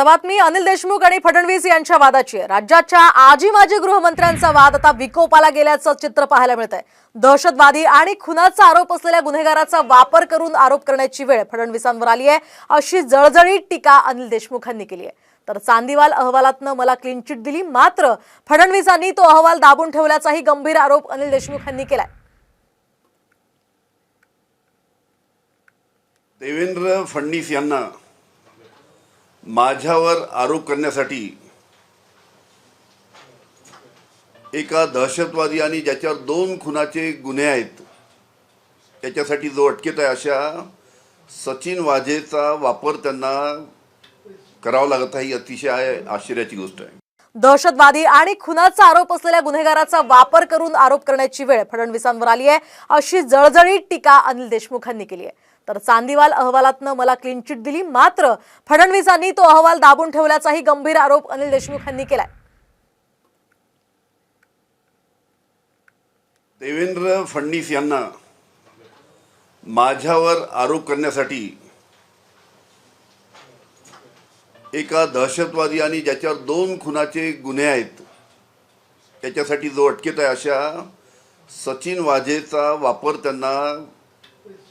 आता बातमी अनिल देशमुख आणि फडणवीस यांच्या वादाची आहे. राज्याच्या आजी माजी गृहमंत्र्यांचा वाद आता विकोपाला गेल्याचं चित्र पाहायला मिळत आहे दहशतवादी आणि खुनाचा आरोप असलेल्या गुन्हेगाराचा वापर करून आरोप करण्याची वेळ फडणवीसांवर आली आहे. अशी जळजळीत टीका अनिल देशमुखांनी केली आहे. तर चांदीवाल अहवालातनं मला क्लीन चिट दिली. मात्र फडणवीसांनी तो अहवाल दाबून ठेवल्याचाही गंभीर आरोप अनिल देशमुखांनी केलाय. देवेंद्र फडणवीस यांना माझ्यावर आरोप करण्यासाठी एका दहशतवादी आणि ज्याच्यावर दोन खुनाचे गुन्हे आहेत त्याच्यासाठी जो अटकेत आहे अशा सचिन वाझेचा वापर त्यांना करावा लागत आहे ही अतिशय आश्चर्याची गोष्ट आहे. दहशतवादी आणि खुनाचा आरोप असलेल्या गुन्हेगाराचा वापर करून आरोप करण्याची वेळ फडणवीसांवर आली आहे. अशी जळजळीत टीका अनिल देशमुखांनी केली आहे. तर चांदीवाल अहवालातनं मला क्लीन चिट दिली. मात्र फडणवीसांनी तो अहवाल दाबून ठेवल्याचाही गंभीर आरोप अनिल देशमुख यांनी केलाय. देवेंद्र फडणवीस यांना माझ्यावर आरोप करण्यासाठी एका दहशतवादी आणि ज्याच्यावर दोन खुनाचे गुन्हे आहेत त्याच्यासाठी जो अटकेत आहे अशा सचिन वाझेचा वापर त्यांना